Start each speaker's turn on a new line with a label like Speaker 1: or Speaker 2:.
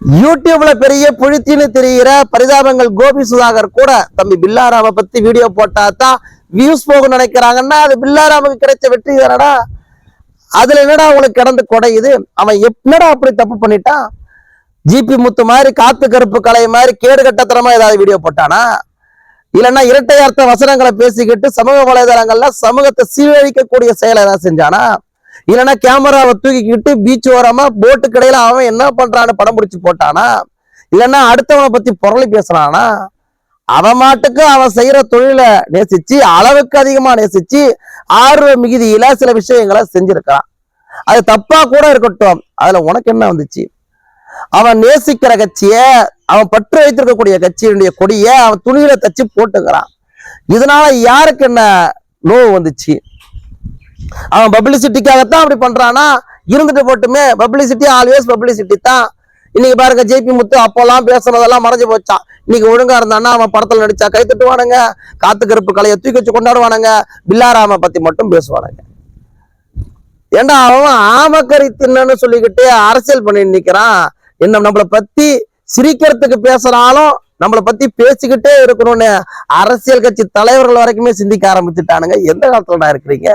Speaker 1: யூடியூப்ல பெரிய புழுத்தின்னு தெரிகிற பரிதாபங்கள் கோபி சுதாகர் கூட தம்பி பில்லாராம பத்தி வீடியோ போட்டா தான் வியூஸ் போகும் நினைக்கிறாங்கன்னா அது பில்லாராமுக்கு கிடைச்ச வெற்றி தானடா? அதுல என்னடா அவங்களுக்கு கிடந்து குடையுது? அவன் என்னடா அப்படி தப்பு பண்ணிட்டான்? ஜிபி முத்து மாதிரி காத்து கருப்பு கலை மாதிரி கேடு கட்டத்தனமா ஏதாவது வீடியோ போட்டானா? இல்லைன்னா இரட்டை அர்த்த வசனங்களை பேசிக்கிட்டு சமூக வலைதளங்கள்ல சமூகத்தை சீரழிக்கக்கூடிய செயலை ஏதாவது செஞ்சானா? இல்லைன்னா கேமராவை தூக்கிக்கிட்டு பீச் ஓரமா போட்டு கடையில அவன் என்ன பண்றான்னு படம் பிடிச்சி போட்டானா? இல்லைன்னா அடுத்தவனை பத்தி பொருளை பேசுறானா? அவன் மாட்டுக்கு அவன் செய்யற தொழிலை நேசிச்சு அளவுக்கு அதிகமா நேசிச்சு ஆர்வ மிகுதியில சில விஷயங்களை செஞ்சிருக்கான் அது தப்பா கூட இருக்கட்டும். அதுல உனக்கு என்ன வந்துச்சு? அவன் நேசிக்கிற கட்சிய அவன் பற்று வைத்திருக்கக்கூடிய கட்சியினுடைய கொடிய அவன் துணியில தச்சு போட்டுக்கிறான். இதனால யாருக்கு என்ன நோவு வந்துச்சு? அவன் பப்ளிசிட்டிக்காகத்தான் அப்படி பண்றானா இருந்துட்டு போட்டுமே பப்ளிசிட்டி ஆல்வேஸ் பப்ளிசிட்டி தான். இன்னைக்கு பாருங்க ஜேபி முத்து அப்போல்லாம் பேசுனதெல்லாம் மறைஞ்சு போச்சான் இன்னைக்கு ஒழுங்கா இருந்தான்னா அவன் படத்துல நடிச்சா கை தட்டுவானுங்க காத்து கருப்பு கலையை தூக்கி வச்சு கொண்டாடுவானுங்க பில்லாராம பத்தி மட்டும் பேசுவானுங்க. ஏண்டா அவன் ஆமக்கறி தின்னன்னு சொல்லிக்கிட்டு அரசியல் பண்ணி நிக்கிறான். என்ன நம்மளை பத்தி சிரிக்கிறதுக்கு பேசுறாலும் நம்மளை பத்தி பேசிக்கிட்டே இருக்கணும்னு அரசியல் கட்சி தலைவர்கள் வரைக்குமே சிந்திக்க ஆரம்பிச்சுட்டானுங்க. எந்த காலத்துலடா இருக்கிறீங்க?